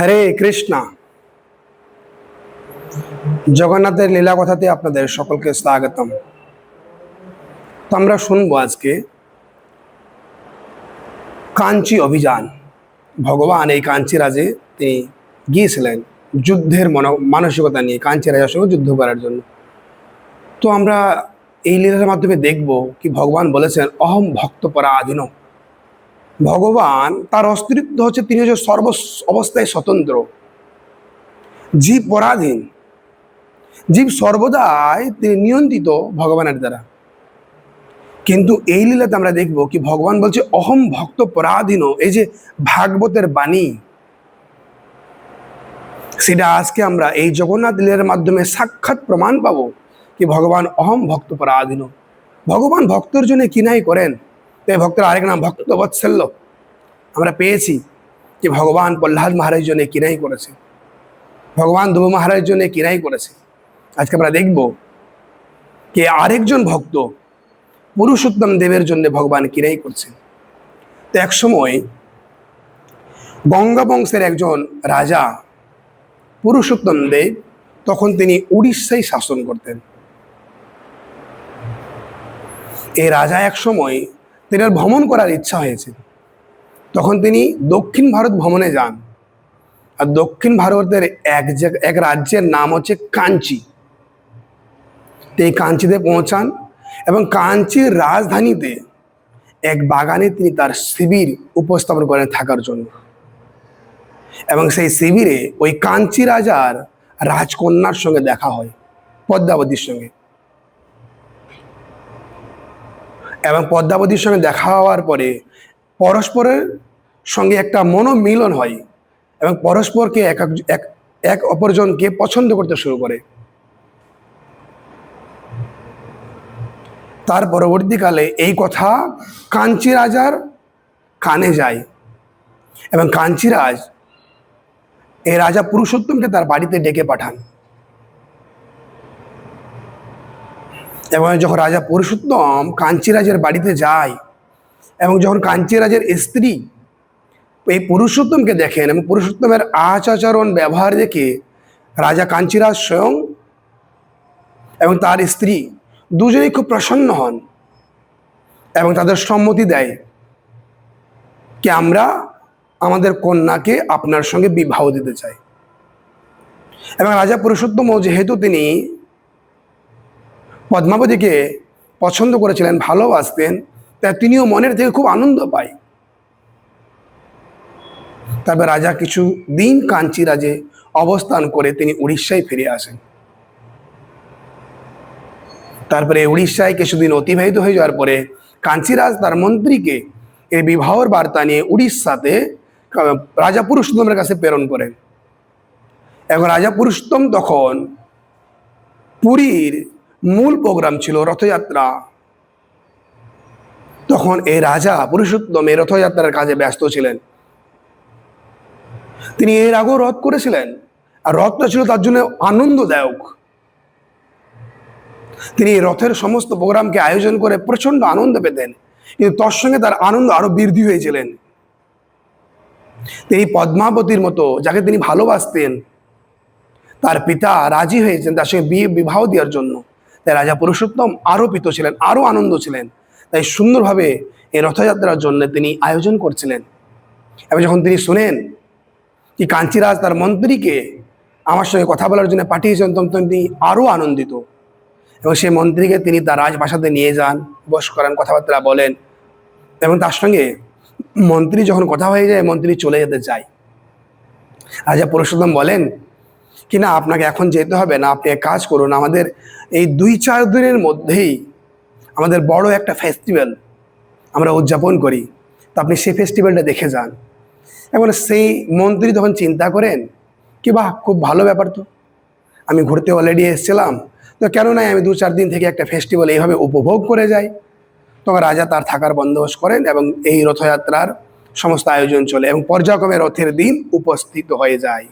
হরে কৃষ্ণা। জগন্নাথের লীলা কথাতে আপনাদের সকলকে স্বাগতম। তো আমরা শুনব আজকে কাঞ্চি অভিযান। ভগবান এই কাঞ্চি রাজে তিনি গিয়েছিলেন যুদ্ধের মন, মানসিকতা নিয়ে, কাঞ্চি রাজার সঙ্গে যুদ্ধ করার জন্য। তো আমরা এই লীলার মাধ্যমে দেখব কি ভগবান বলেছেন, অহম ভক্ত পরা পরাধীন ভগবান তার অস্তিত্ব হচ্ছে তিনি হচ্ছে সর্ব অবস্থায় স্বতন্ত্র। জীব পরাধীন। জীব সর্বদাই তিনি নিয়ন্ত্রিত ভগবানের দ্বারা। কিন্তু এই লীলাতে আমরা দেখব কি ভগবান বলছে, অহম ভক্ত পরাধীন, এই যে ভাগবতের বাণী। সেটা আজকে আমরা এই জগন্নাথ লীলার মাধ্যমে সাক্ষাৎ প্রমাণ পাবো কি ভগবান অহম ভক্ত পরাধীন। ভগবান ভক্তর জন্য কিনাই করেন? তাই ভক্তের আরেক নাম ভক্ত বৎসল্য। আমরা পেয়েছি যে ভগবান প্রহ্লাদ মহারাজ জন্য কিনাই করেছে। ভগবান ধ্রুব মহারাজ জন্য কিনাই করেছে। আজকে আমরা দেখব যে আরেকজন ভক্ত পুরুষোত্তম দেবের জন্য ভগবান কিনাই করছেন তো এক সময় গঙ্গা বংশের একজন রাজা পুরুষোত্তম দেব তখন তিনি উড়িষ্যায় শাসন করতেন। এই রাজা এক সময় তেনার ভ্রমণ করার ইচ্ছা হয়েছে। তখন তিনি দক্ষিণ ভারত ভ্রমণে যান। আর দক্ষিণ ভারতের এক এক রাজ্যের নাম হচ্ছে কাঞ্চি। তো এই কাঞ্চিতে পৌঁছান এবং কাঞ্চির রাজধানীতে এক বাগানে তিনি তার শিবির উপস্থাপন করেন থাকার জন্য। এবং সেই শিবিরে ওই কাঞ্চি রাজার রাজকন্যার সঙ্গে দেখা হয়, পদ্মাবতীর সঙ্গে। এবং পদ্মাবতীর সঙ্গে দেখা হওয়ার পরে পরস্পরের সঙ্গে একটা মনোমিলন হয় এবং পরস্পরকে এক এক- এক অপরজনকে পছন্দ করতে শুরু করে। তার পরবর্তীকালে এই কথা কাঞ্চি রাজার কানে যায় এবং কাঞ্চিরাজ এই রাজা পুরুষোত্তমকে তার বাড়িতে ডেকে পাঠান। এবং যখন রাজা পুরুষোত্তম কাঞ্চিরাজের বাড়িতে যায় এবং যখন কাঞ্চিরাজের স্ত্রী এই পুরুষোত্তমকে দেখেন এবং পুরুষোত্তমের আচ আচরণ ব্যবহার দেখে রাজা কাঞ্চিরাজ স্বয়ং এবং তার স্ত্রী দুজনেই খুব প্রসন্ন হন এবং তাদের সম্মতি দেয় কি আমরা আমাদের কন্যাকে আপনার সঙ্গে বিবাহ দিতে চাই। এবং রাজা পুরুষোত্তমও যেহেতু তিনি পদ্মাবতীকে পছন্দ করেছিলেন, ভালোবাসতেন তাই তিনিও মনের থেকে খুব আনন্দ পায়। তবে রাজা কিছু দিন কাঞ্চি রাজে অবস্থান করে তিনি উড়িষ্যায় ফিরে আসেন। তারপরে উড়িষ্যায় কিছুদিন অতিবাহিত হয়ে যাওয়ার পরে কাঞ্চিরাজ তার মন্ত্রীকে এই বিবাহর বার্তা নিয়ে উড়িষ্যাতে রাজা পুরুষোত্তমের কাছে প্রেরণ করেন। এবং রাজা পুরুষোত্তম তখন পুরীর প্রোগ্রাম ছিল রথযাত্রা। তখন এই রাজা পুরুষোত্তম এই রথযাত্রার কাজে ব্যস্ত ছিলেন। তিনি এর আগেও রথ করেছিলেন। আর রথটা ছিল তার জন্য আনন্দদায়ক। তিনি রথের সমস্ত প্রোগ্রামকে আয়োজন করে প্রচণ্ড আনন্দ পেতেন। কিন্তু তার সঙ্গে তার আনন্দ আরও বৃদ্ধি হয়েছিলেন। তিনি পদ্মাবতীর মতো, যাকে তিনি ভালোবাসতেন, তার পিতা রাজি হয়েছেন তার সঙ্গে বিয়ে বিবাহ দেওয়ার জন্য। তাই রাজা পুরুষোত্তম আরও পিত ছিলেন আরও আনন্দ ছিলেন। তাই সুন্দরভাবে এই রথযাত্রার জন্য তিনি আয়োজন করছিলেন। এবং যখন তিনি শুনেন কি কাঞ্চিরাজ তার মন্ত্রীকে আমার সঙ্গে কথা বলার জন্য পাঠিয়েছেন, তখন তিনি আরও আনন্দিত। এবং সেই মন্ত্রীকে তিনি তার রাজভাষাতে নিয়ে যান, বস করেন, কথাবার্তা বলেন। এবং তার সঙ্গে মন্ত্রী যখন কথা হয়ে যায়, মন্ত্রী চলে যেতে চায়। রাজা পুরুষোত্তম বলেন কি না, আপনাকে এখন যেতে হবে না, আপনি এক কাজ করুন, আমাদের এই দুই চার দিনের মধ্যেই আমাদের বড় একটা ফেস্টিভ্যাল আমরা উদযাপন করি। তো আপনি সেই ফেস্টিভ্যালটা দেখে যান। এবং সেই মন্ত্রী তখন চিন্তা করেন, কি বাহ, খুব ভালো ব্যাপার তো। আমি ঘুরতে অলরেডি এসেছিলাম। তো কেন নয় আমি দু চার দিন থেকে একটা ফেস্টিভ্যাল এইভাবে উপভোগ করে যাই? তখন রাজা তার থাকার বন্দোবস্ত করেন এবং এই রথযাত্রার সমস্ত আয়োজন চলে এবং পর্যায়ক্রমে রথের দিন উপস্থিত হয়ে যায়।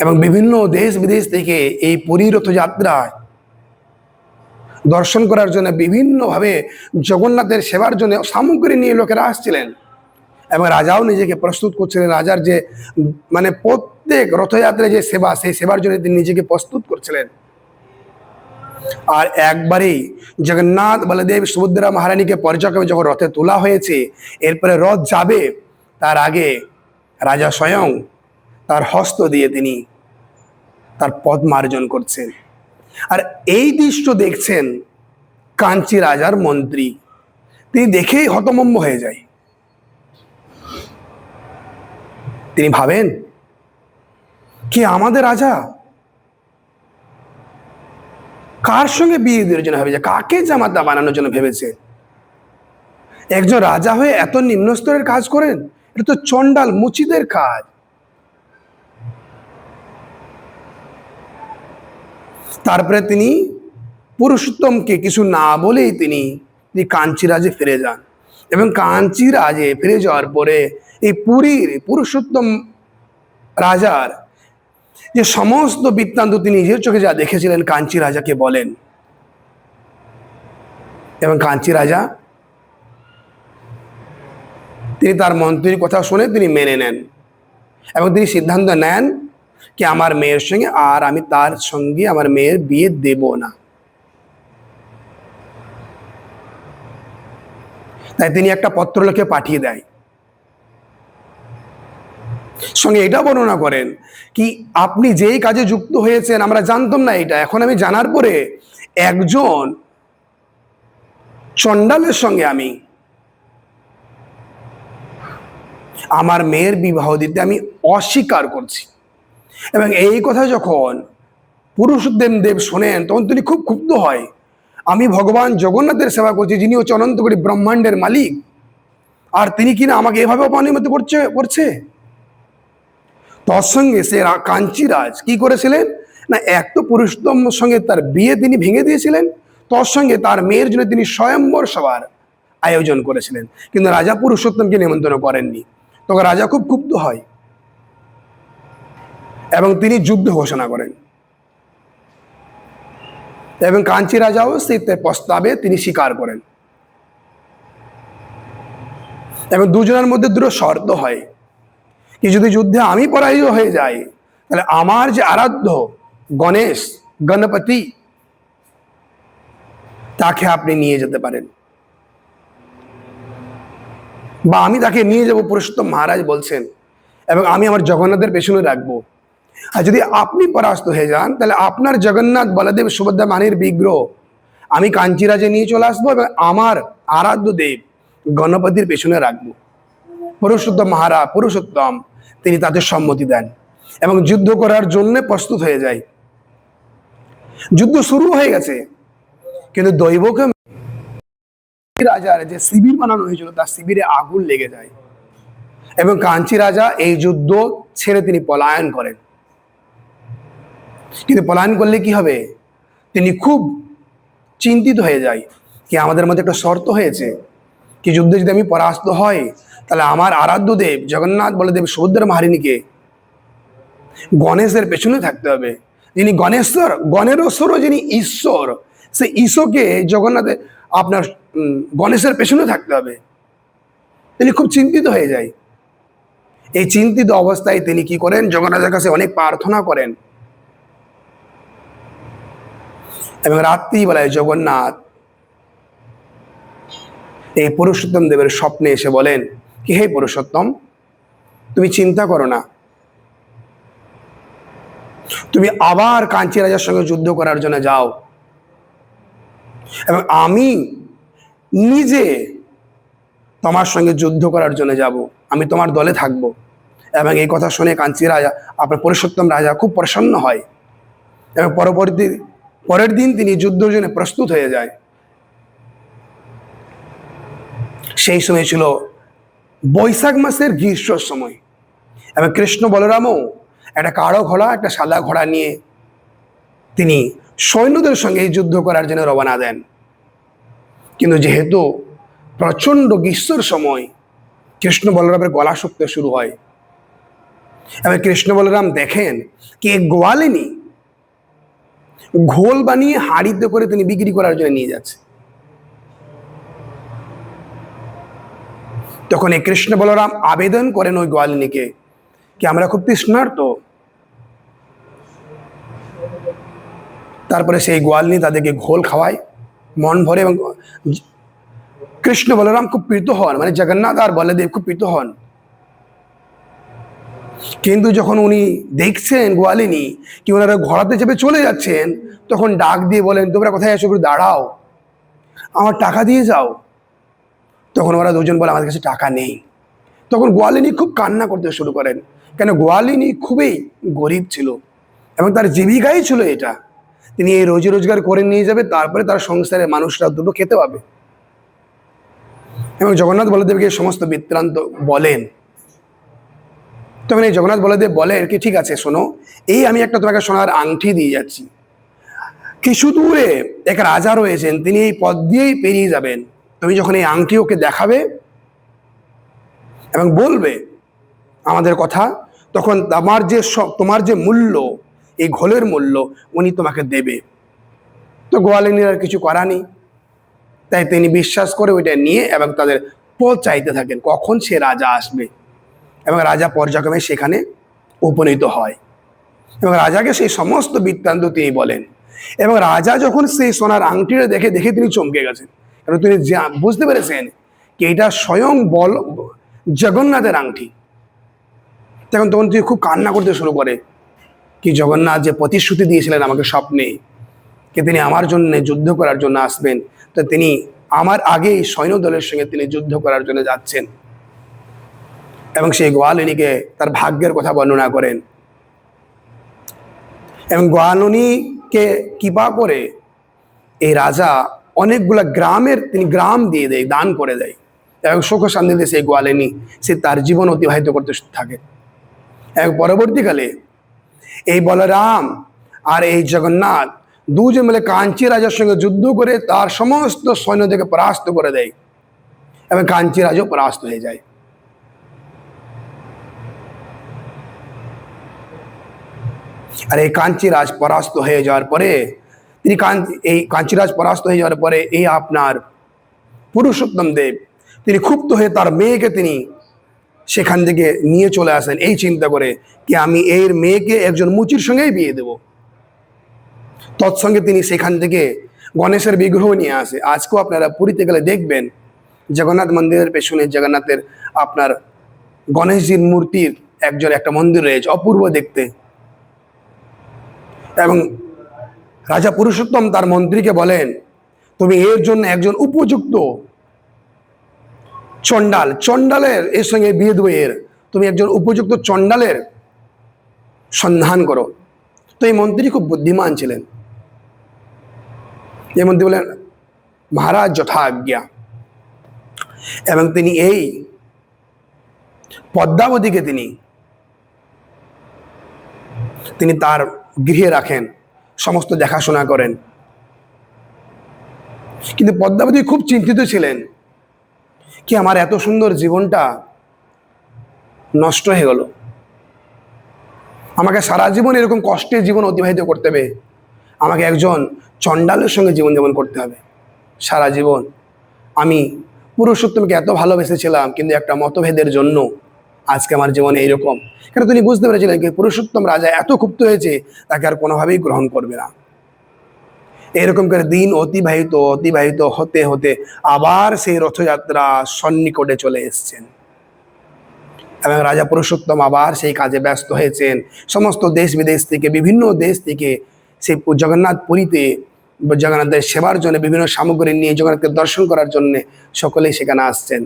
এবং বিভিন্ন দেশ বিদেশ থেকে এই পুরী রথযাত্রায় দর্শন করার জন্য বিভিন্নভাবে জগন্নাথের সেবার জন্য সামগ্রী নিয়ে লোকেরা আসছিলেন। এবং রাজাও নিজেকে প্রস্তুত করছিলেন। রাজার যে মানে প্রত্যেক রথযাত্রায় যে সেবা, সেই সেবার জন্য তিনি নিজেকে প্রস্তুত করছিলেন। আর একবারেই জগন্নাথ বলদেব সুভদ্রা মহারানীকে পর্যক্রমে যখন রথে তোলা হয়েছে, এরপরে রথ যাবে, তার আগে রাজা স্বয়ং তার হস্ত দিয়ে তিনি তার পদ মার্জন করছেন। আর এই দৃশ্য দেখছেন কাঞ্চি রাজার মন্ত্রী। তিনি দেখেই হতমম্ব হয়ে যায়। তিনি ভাবেন, কে আমাদের রাজা? কার সঙ্গে বিয়ে দেওয়ার জন্য ভেবেছে কাকে জামাতা বানানোর জন্য ভেবেছে? একজন রাজা হয়ে এত নিম্ন স্তরের কাজ করেন? এটা তো চন্ডাল মুচিদের কাজ। তারপরে তিনি পুরুষোত্তমকে কিছু না বলেই তিনি তিনি কাঞ্চিরাজে ফিরে যান। এবং কাঞ্চিরাজে ফিরে যাওয়ার পরে এই পুরীর পুরুষোত্তম রাজার যে সমস্ত বৃত্তান্ত তিনি নিজের চোখে যা দেখেছিলেন কাঞ্চি রাজাকে বলেন। এবং কাঞ্চি রাজা তিনি তার মন্ত্রীর কথা শুনে তিনি মেনে নেন। এবং তিনি সিদ্ধান্ত নেন কি আমার মেয়ের সঙ্গে আর আমি তার সঙ্গে আমার মেয়ের বিয়ে দেব না তাই তিনি একটা পত্র লিখে পাঠিয়ে দেয় সঙ্গে এটা বর্ণনা করেন কি আপনি যেই কাজে যুক্ত হয়েছেন আমরা জানতাম না এটা এখন আমি জানার পরে একজন চণ্ডালের সঙ্গে আমি আমার মেয়ের বিবাহ দিতে আমি অস্বীকার করছি এবং এই কথা যখন পুরুষোত্তম দেব শোনেন, তখন তিনি খুব ক্ষুব্ধ হয়। আমি ভগবান জগন্নাথের সেবা করছি, যিনি হচ্ছে অনন্তকরী ব্রহ্মাণ্ডের মালিক। আর তিনি কিনা আমাকে এভাবে অপমানিত করছে করছে? তৎসঙ্গে সে কাঞ্চিরাজ কি করেছিলেন? না, এক তো পুরুষোত্তম সঙ্গে তার বিয়ে তিনি ভেঙে দিয়েছিলেন, তৎসঙ্গে তার মেয়ের জন্য তিনি স্বয়ম্বর সভার আয়োজন করেছিলেন। কিন্তু রাজা পুরুষোত্তমকে নিমন্ত্রণ করেননি। তখন রাজা খুব ক্ষুব্ধ হয়। এবং তিনি যুদ্ধ ঘোষণা করেন। এবং কাঞ্চি রাজাও সেই প্রস্তাবে তিনি স্বীকার করেন। এবং দুজনের মধ্যে দুটো শর্ত হয়। কি যদি যুদ্ধে আমি পরাজিত হয়ে যাই, তাহলে আমার যে আরাধ্য গণেশ, গণপতি, তাকে আপনি নিয়ে যেতে পারেন। বা আমি তাকে নিয়ে যাব, পুরুষোত্তম মহারাজ বলছেন, এবং আমি আমার জগন্নাথের পেছনে রাখব। আর যদি আপনি পরাস্ত হয়ে যান, তাহলে আপনার জগন্নাথ বলদেব সুভদ্রা মানির বিগ্রহ। আমি কাঞ্চিরাজে নিয়ে চলে আসব এবং আমার আরাধ্য দেব গণপতির পেছনে রাখব। পুরুষোত্তম মহারাজ, পুরুষোত্তম, তিনি তাদের সম্মতি দেন এবং যুদ্ধ করার জন্য প্রস্তুত হয়ে যায়। যুদ্ধ শুরু হয়ে গেছে, কিন্তু দৈবকে রাজার যে শিবির বানানো হয়েছিল, তার শিবিরে আগুন লেগে যায়। এবং কাঞ্চি রাজা এই যুদ্ধ ছেড়ে তিনি পলায়ন করেন। কিন্তু পলায়ন করলে কি হবে? তিনি খুব চিন্তিত হয়ে যায় কি আমাদের মধ্যে একটা শর্ত হয়েছে কি যুদ্ধে যদি আমি পরাস্ত হয় তাহলে আমার আরাধ্য দেব, জগন্নাথ বলদেব, সুভদ্র মহারিণীকে গণেশের পেছনে থাকতে হবে। যিনি গণেশ্বর গণেশ্বরও যিনি ঈশ্বর, সে ঈশ্বরকে জগন্নাথের আপনার গণেশের পেছনে থাকতে হবে। তিনি খুব চিন্তিত হয়ে যায়। এই চিন্তিত অবস্থায় তিনি কি করেন? জগন্নাথের কাছে অনেক প্রার্থনা করেন। এবং রাত্রিবেলায় জগন্নাথ এই পুরুষোত্তম দেবের স্বপ্নে এসে বলেন, কি হে পুরুষোত্তম? তুমি চিন্তা করো না। তুমি আবার কাঞ্চি রাজার সঙ্গে যুদ্ধ করার জন্য যাও। এবং আমি নিজে তোমার সঙ্গে যুদ্ধ করার জন্য যাব। আমি তোমার দলে থাকব। এবং এই কথা শুনে কাঞ্চি রাজা, আপনার পুরুষোত্তম রাজা খুব প্রসন্ন হয়। এবং পরবর্তী পরের দিন তিনি যুদ্ধের জন্য প্রস্তুত হয়ে যায়। সেই সময় ছিল বৈশাখ মাসের গ্রীষ্মর সময়। এবং কৃষ্ণ বলরামও একটা কালো ঘোড়া, একটা সাদা ঘোড়া নিয়ে তিনি সৈন্যদের সঙ্গে এই যুদ্ধ করার জন্য রওনা দেন। কিন্তু যেহেতু প্রচণ্ড গ্রীষ্মর সময়, কৃষ্ণ বলরামের গলা শুকতে শুরু হয়। এবার কৃষ্ণ বলরাম দেখেন কি গোয়ালিনী ঘোল বানিয়ে হাড়িতে করে তিনি বিক্রি করার জন্য নিয়ে যাচ্ছে। তখন এই কৃষ্ণ বলরাম আবেদন করেন ওই গোয়ালিনীকে কি আমরা খুব তৃষ্ণার্ত? তারপরে সেই গোয়ালিনী তাদেরকে ঘোল খাওয়ায়, মন ভরে এবং কৃষ্ণ বলরাম খুব প্রীত হন মানে জগন্নাথ আর বলদেব খুব প্রীত হন। কিন্তু যখন উনি দেখছেন গোয়ালিনী কি ওনারা ঘোড়াতে চেপে চলে যাচ্ছেন, তখন ডাক দিয়ে বলেন, তোমরা কোথায় এসো একটু দাঁড়াও। আমার টাকা দিয়ে যাও। তখন ওরা দুজন বলে, আমাদের কাছে টাকা নেই। তখন গোয়ালিনী খুব কান্না করতে শুরু করেন, কেন গোয়ালিনী খুবই গরিব ছিল এবং তার জীবিকাই ছিল এটা। তিনি এই রোজি রোজগার করে নিয়ে যাবে, তারপরে তার সংসারের মানুষরা দুটো খেতে পাবে। এবং জগন্নাথ বলদেবকে সমস্ত বৃত্তান্ত বলেন। তখন এই জগন্নাথ বলদেব বলেন কি ঠিক আছে, শোনো, এই আমি একটা তোমাকে সোনার আংটি দিয়ে যাচ্ছি। কিছু দূরে এক রাজা রয়েছেন, তিনি এই পথ দিয়েই পেরিয়ে যাবেন। তুমি যখন এই আংটি ওকে দেখাবে এবং বলবে আমাদের কথা, তখন আমার যে তোমার যে মূল্য, এই ঘোলের মূল্য, উনি তোমাকে দেবে। তো গোয়ালিনীর আর কিছু করা নেই। তাই তিনি বিশ্বাস করে ওইটা নিয়ে এবং তাদের পথ চাইতে থাকেন, কখন সে রাজা আসবে। এবং রাজা পর্যায়ক্রমে সেখানে উপনীত হয়। এবং রাজাকে সেই সমস্ত বৃত্তান্ত তিনি বলেন। এবং রাজা যখন সেই সোনার আংটিটা দেখে দেখে তিনি চমকে গেছেন। কারণ তিনি বুঝতে পেরেছেন কি এটা স্বয়ং বল, জগন্নাথের আংটি। তখন তখন তিনি খুব কান্না করতে শুরু করে কি জগন্নাথ যে প্রতিশ্রুতি দিয়েছিলেন আমাকে স্বপ্নে, কি তিনি আমার জন্য যুদ্ধ করার জন্য আসবেন। তো তিনি আমার আগেই সৈন্যদলের সঙ্গে তিনি যুদ্ধ করার জন্য যাচ্ছেন। এবং সেই গোয়ালিনীকে তার ভাগ্যের কথা বর্ণনা করেন। এবং গোয়ালিনীকে কৃপা করে এই রাজা অনেকগুলা গ্রামের তিনি গ্রাম দিয়ে দেয়, দান করে দেয়। এবং সুখ শান্তিতে সেই গোয়ালিনী, সে তার জীবন অতিবাহিত করতে থাকে। এবং পরবর্তীকালে এই বলরাম আর এই জগন্নাথ দুজন মিলে কাঞ্চি রাজার সঙ্গে যুদ্ধ করে তার সমস্ত সৈন্যদেরকে পরাস্ত করে দেয়। এবং কাঞ্চি রাজাও পরাস্ত হয়ে যায়। আর এই কাঞ্চিরাজ পরাস্ত হয়ে যাওয়ার পরে, তিনি এই কাঞ্চিরাজ পরাস্ত হয়ে যাওয়ার পরে এই আপনার পুরুষোত্তম দেব, তিনি ক্ষুব্ধ হয়ে তার মেয়েকে তিনি সেখান থেকে নিয়ে চলে আসেন। এই চিন্তা করে কি আমি এর মেয়েকে একজন মুচির সঙ্গেই বিয়ে দেব? তৎসঙ্গে তিনি সেখান থেকে গণেশের বিগ্রহ নিয়ে আসে। আজকেও আপনারা পুরীতে গেলে দেখবেন জগন্নাথ মন্দিরের পেছনে জগন্নাথের আপনার গণেশজির মূর্তির একজন একটা মন্দির রয়েছে, অপূর্ব দেখতে। এবং রাজা পুরুষোত্তম তার মন্ত্রীকে বলেন, তুমি এর জন্য একজন উপযুক্ত চণ্ডাল, চণ্ডালের এর সঙ্গে বিয়ে দেবো এর। তুমি একজন উপযুক্ত চণ্ডালের সন্ধান করো। তো এই মন্ত্রী খুব বুদ্ধিমান ছিলেন। এই মন্ত্রী বলেন, মহারাজ যথা আজ্ঞা এবং তিনি এই পদ্মাবতীকে তিনি তিনি তার গৃহে রাখেন, সমস্ত দেখাশোনা করেন। কিন্তু পদ্মাবতী খুব চিন্তিত ছিলেন কি আমার এত সুন্দর জীবনটা নষ্ট হয়ে গেল। আমাকে সারা জীবন এরকম কষ্টের জীবন অতিবাহিত করতে হবে। আমাকে একজন চণ্ডালের সঙ্গে জীবন জীবনযাপন করতে হবে। সারা জীবন আমি পুরুষোত্তমকে এত ভালোবেসেছিলাম, কিন্তু একটা মতভেদের জন্য আজকে আমার জীবনে এইরকম। কেন তিনি বুঝতে পেরেছিলেন কি পুরুষোত্তম রাজা এত ক্ষুব্ধ হয়েছে, তাকে আর কোনোভাবেই গ্রহণ করবে না। এরকম করে দিন অতিবাহিত অতিবাহিত হতে হতে আবার সেই রথযাত্রা সন্নিকটে চলে এসছেন। এবং রাজা পুরুষোত্তম আবার সেই কাজে ব্যস্ত হয়েছেন। সমস্ত দেশ বিদেশ থেকে, বিভিন্ন দেশ থেকে সেই জগন্নাথ পুরীতে, জগন্নাথের সেবার জন্য বিভিন্ন সামগ্রী নিয়ে জগন্নাথকে দর্শন করার জন্য সকলেই সেখানে আসছেন।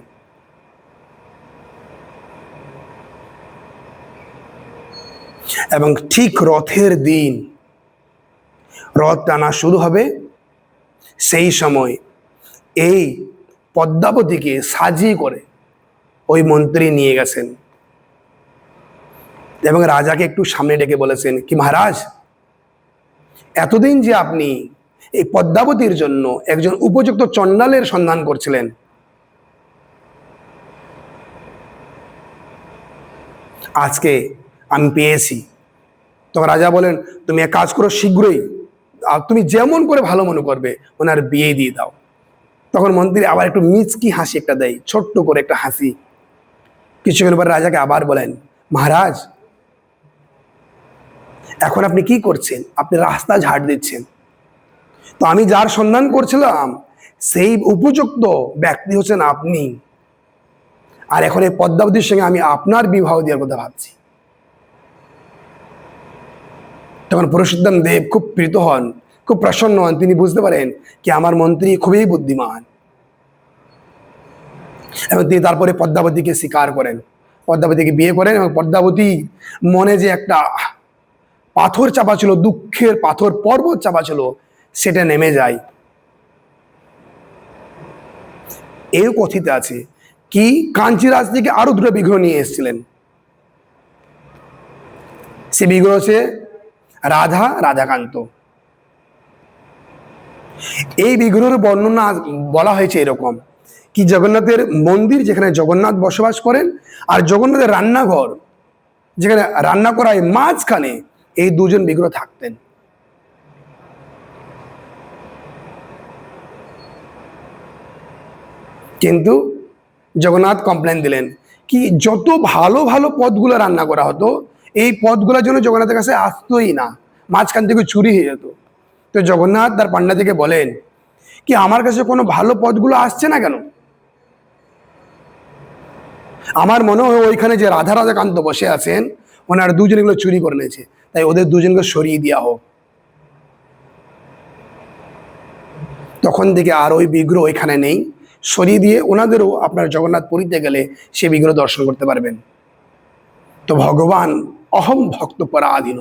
এবং ঠিক রথের দিন রথ টানা শুরু হবে সেই সময় এই পদ্মাবতীকে সাজিয়ে করে ওই মন্ত্রী নিয়ে গেছেন। এবং রাজাকে একটু সামনে ডেকে বলেছেন, কি মহারাজ, এতদিন যে আপনি এই পদ্মাবতীর জন্য একজন উপযুক্ত চণ্ডালের সন্ধান করছিলেন, আজকে আমি পেয়েছি। তখন রাজা বলেন, তুমি এক কাজ করো, শীঘ্রই, আর তুমি যেমন করে ভালো মনে করবে, ওনার বিয়ে দিয়ে দাও। তখন মন্ত্রী আবার একটু মিচকি হাসি একটা দেয়, ছোট্ট করে একটা হাসি। কিছুক্ষণ পর রাজাকে আবার বলেন, মহারাজ, এখন আপনি কি করছেন? আপনি রাস্তা ঝাড় দিচ্ছেন। তো আমি যার সন্ধান করছিলাম, সেই উপযুক্ত ব্যক্তি হচ্ছেন আপনি। আর এখন এই পদ্মাবতীর সঙ্গে আমি আপনার বিবাহ দেওয়ার কথা ভাবছি। তখন পুরুষোত্তম দেব খুব প্রীত হন, খুব প্রসন্ন হন। তিনি বুঝতে পারেন কি আমার মন্ত্রী খুবই বুদ্ধিমান। এবং তিনি তারপরে পদ্মাবতীকে স্বীকার করেন। পদ্মাবতীকে বিয়ে করেন এবং পদ্মাবতী মনে যে একটা পাথর চাপা ছিল, দুঃখের পাথর, পর্বত চাপা ছিল, সেটা নেমে যায়। এর কথিত আছে কি কাঞ্চিরাজ থেকে আরও দুটো বিগ্রহ নিয়ে এসেছিলেন। সে বিগ্রহ হচ্ছে রাধা, রাধাকান্ত। এই বিগ্রহের বর্ণনা বলা হয়েছে এরকম কি জগন্নাথের মন্দির যেখানে জগন্নাথ বসবাস করেন আর জগন্নাথের রান্নাঘর যেখানে রান্না করা হয় মাঝখানে এই দুজন বিগ্রহ থাকতেন। কিন্তু জগন্নাথ কমপ্লেন দিলেন কি যত ভালো ভালো পদগুলো রান্না করা হতো এই পদগুলোর জন্য জগন্নাথের কাছে আসতোই না। মাঝখান থেকে চুরি হয়ে যেত। তো জগন্নাথ তার পান্ডাদিকে বলেন, কি আমার কাছে কোনো ভালো পদগুলো আসছে না কেন? আমার মনে হয় ওইখানে যে রাধা রাধাকান্ত বসে আছেন, ওনার দুজন এগুলো চুরি করে নিয়েছে। তাই ওদের দুজনকে সরিয়ে দেওয়া হোক। তখন থেকে আর ওই বিগ্রহ ওইখানে নেই। সরিয়ে দিয়ে ওনাদেরও আপনার জগন্নাথ পুরীতে গেলে সে বিগ্রহ দর্শন করতে পারবেন। তো ভগবান অহম ভক্ত পরাধীন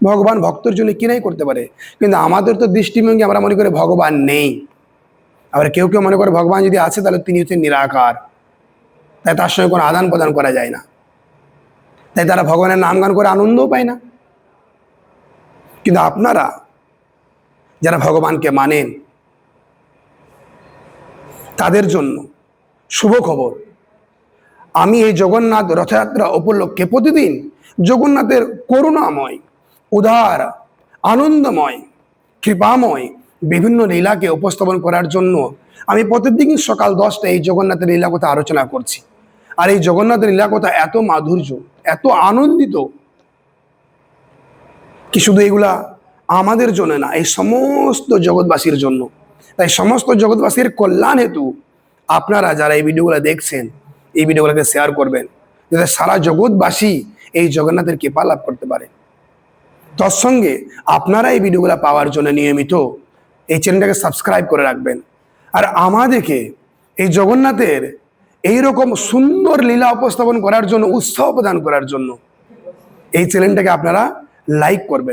ভগবান ভক্তর জন্য কি নাই করতে পারে? কিন্তু আমাদের তো দৃষ্টিভঙ্গি আমরা মনে করি ভগবান নেই। আবার কেউ কেউ মনে করে ভগবান যদি আছে তাহলে তিনি হচ্ছেন নিরাকার। তাই তার সঙ্গে কোনো আদান প্রদান করা যায় না। তাই তারা ভগবানের নাম গান করে আনন্দও পায় না। কিন্তু আপনারা যারা ভগবানকে মানেন, তাদের জন্য শুভ খবর আমি এই জগন্নাথ রথযাত্রা উপলক্ষে প্রতিদিন জগন্নাথের করুণাময়, উদার, আনন্দময়, কৃপাময় বিভিন্ন লীলাকে উপস্থাপন করার জন্য আমি প্রতিদিন সকাল দশটায় এই জগন্নাথের লীলা কথা আলোচনা করছি। আর এই জগন্নাথের লীলা কথা এত মাধুর্য, এত আনন্দিত কি শুধু এগুলা আমাদের জন্য না, এই সমস্ত জগৎবাসীর জন্য। তাই সমস্ত জগৎবাসীর কল্যাণ হেতু আপনারা যারা এই ভিডিওগুলো দেখছেন এই ভিডিওগুলোকে শেয়ার করবেন, যাতে সারা জগৎবাসী এই জগন্নাথের কৃপা লাভ করতে পারে। তৎসঙ্গে আপনারা এই ভিডিওগুলো পাওয়ার জন্য নিয়মিত এই চ্যানেলটাকে সাবস্ক্রাইব করে রাখবেন। আর আমাদেরকে এই জগন্নাথের এই রকম সুন্দর লীলা উপস্থাপন করার জন্য, উৎসাহ প্রদান করার জন্য এই চ্যানেলটাকে আপনারা লাইক করবেন।